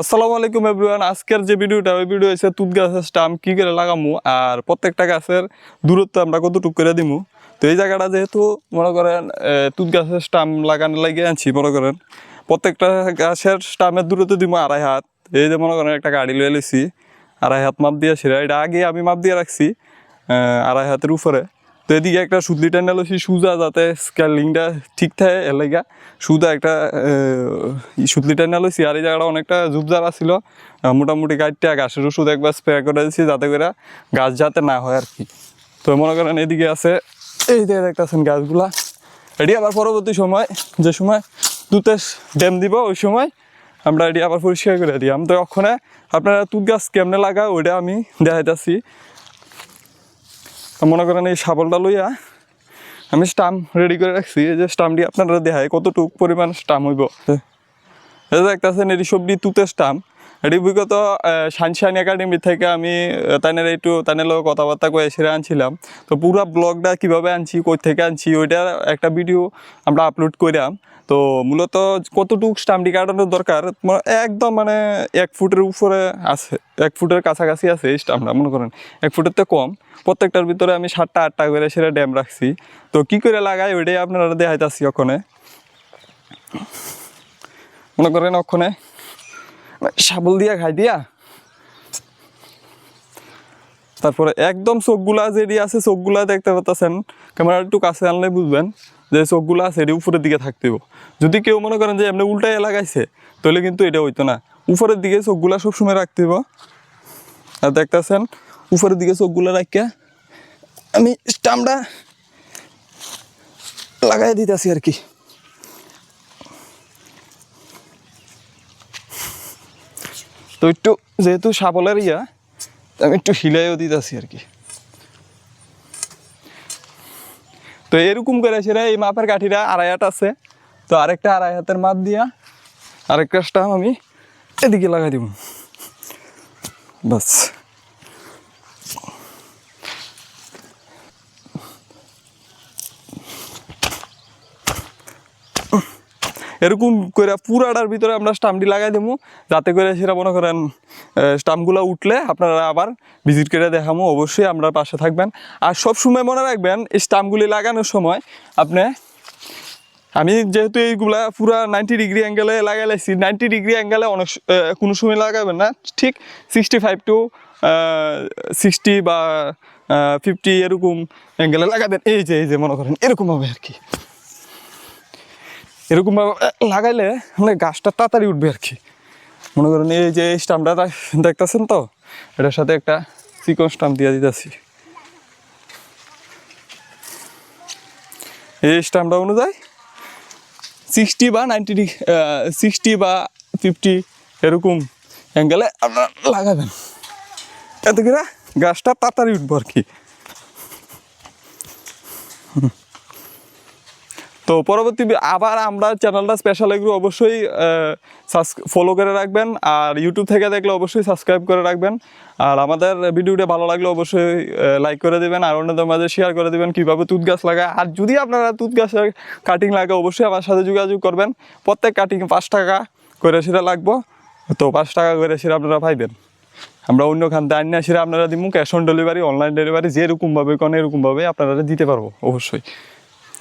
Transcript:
আসসালামু আলাইকুম এভরিওয়ান। আজকের যে ভিডিওটা, ওই ভিডিও হচ্ছে তুত গাছের স্টাম্প কী করে লাগামু? আর প্রত্যেকটা গাছের দূরত্ব আমরা কতটুকু করে দিমু? তো এই জায়গাটা যেহেতু, মনে করেন তুত গাছের স্টাম্প লাগানো লাগিয়ে আনছি, মনে করেন। প্রত্যেকটা গাছের স্টাম্পের দূরত্ব দিব আড়াই হাত। এই যে মনে করেন, একটা গাড়ি লয়ে লইছি। আড়াই হাত মাপ দিয়ে সেটা এটা আগে আমি মাপ দিয়ে রাখছি আড়াই হাতের উপরে। এদিকে একটা সুতলি টান্ডা লইছি সুজা যাতে স্কেলিংটা ঠিক থাকে এর সুদা একটা আহ, সুতলি টান্ডা লইছি আর এই জায়গাটা অনেকটা জুবজারা ছিল মোটামুটি গাছটা গাছের ওষুধ একবার স্প্রে করে দিয়েছি যাতে করে গাছ যাতে না হয় আর কি। তো মনে করেন এদিকে আছে এই যে দেখতেছেন গাছগুলা। এটি আবার পরবর্তী সময় যে সময় দুতে ড্যাম দিব ওই সময় আমরা এটি আবার পরিষ্কার করে দিলাম তো ওখানে আপনারা তুত গাছ কেমনে লাগা ওইটা আমি দেখাইতেছি। মনে করেন এই শাবলটা লইয়া আমি স্টাম্প রেডি করে রাখছি। এই যে স্টাম্পটি আপনারা দেহায় কতটুক পরিমাণ স্টাম্প হইব। দেখতেছেন, এটি সবজি তুতে স্টাম্প। এটি বিগত সানশাইন একাডেমি থেকে আমি তাদের একটু তাদের লোক কথাবার্তা কয়ে সেরে আনছিলাম। তো পুরো ব্লগটা কীভাবে আনছি কই থেকে আনছি, ওইটার একটা ভিডিও আমরা আপলোড করলাম তো মূলত কতটুকু স্টাম্পটি কাটানোর দরকার একদম মানে এক ফুটের উপরে আছে, এক ফুটের কাছাকাছি আছে এই স্টাম্পটা, মনে করেন। এক ফুটের তো কম। প্রত্যেকটার ভিতরে আমি সাতটা, আটটা করে সেটা ড্যাম রাখছি। তো কি করে লাগাই, ওইটাই আপনারা দেখাইতাছি ওখানে মনে করেন ওখানে শাবল দিয়া খাই দিয়া তারপরে একদম চোখগুলা যেটি আছে, চোখগুলা দেখতে পাচ্ছেন ক্যামেরা একটু কাছে আনলে বুঝবেন যে চোখগুলা আছে এটি উপরের দিকে থাকতে হবে। যদি কেউ মনে করেন যে এমনি উল্টায় লাগাইছে, তাহলে কিন্তু এটা হইতো না উপরের দিকে চোখগুলা সবসময় রাখতে হবে। আর দেখতেছেন, উপরের দিকে চোখগুলা রাখিয়া আমি স্টাম্পটা লাগাই দিতেছি আর কি তো একটু যেহেতু সাবলের ইয়া, আমি একটু হিলাইও দিতেছি আর কি। তো এরকম করে সেরা এই মাপের কাঠিটা আড়াই হাত আছে। তো আরেকটা আড়াই হাতের মাপ দিয়া আরেকটা স্টাম আমি এদিকে লাগাই দিব। বাস। এরকম করে পুরাটার ভিতরে আমরা স্টাম্পটি লাগাই দেবো যাতে করে সেটা মনে করেন স্টাম্পগুলো উঠলে আপনারা আবার ভিজিট করে দেখাবো অবশ্যই আমরা পাশে থাকবেন। আর সব সময় মনে রাখবেন, এই স্টাম্পগুলি লাগানোর সময় আপনি, আমি যেহেতু এইগুলা পুরা নাইনটি ডিগ্রি অ্যাঙ্গেলে লাগাই লাইছি নাইনটি ডিগ্রি অ্যাঙ্গেলে অনেক কোনো সময় লাগাবেন না, ঠিক সিক্সটি ফাইভ টু সিক্সটি বা ফিফটি এরকম অ্যাঙ্গেলে লাগাবেন, এই যে এই যে মনে করেন এরকমভাবে আর কি। এরকম ভাবে লাগাইলে মানে গাছটা তাড়াতাড়ি উঠবে আর কি। মনে করেন এই যে স্টাম্পটা দেখতেছেন তো? এটার সাথে একটা চিকন স্টাম্প দিয়ে দিতেছি। এই স্টাম্পটা অনুযায়ী সিক্সটি বা নাইনটি সিক্সটি বা ফিফটি এরকম অ্যাঙ্গেলে আপনারা লাগাবেন। এতে করে গাছটা তাড়াতাড়ি উঠবো আর কি। তো পরবর্তী আবার আমরা চ্যানেলটা স্পেশাল এগুলো অবশ্যই ফলো করে রাখবেন আর ইউটিউব থেকে দেখলে অবশ্যই সাবস্ক্রাইব করে রাখবেন। আর আমাদের ভিডিওটা ভালো লাগলে অবশ্যই লাইক করে দেবেন আর অন্যদের মাঝে শেয়ার করে দেবেন কীভাবে তুত গাছ লাগায়। আর যদি আপনারা তুত গাছের কাটিং লাগে, অবশ্যই আমার সাথে যোগাযোগ করবেন। প্রত্যেক কাটিং পাঁচ টাকা করে সেটা লাগবো। তো পাঁচ টাকা করে সেটা আপনারা পাইবেন। আমরা অন্য খান দান না সেটা আপনারা দিব cash on delivery online delivery যেরকমভাবে কোন এরকমভাবে আপনারা দিতে পারব অবশ্যই।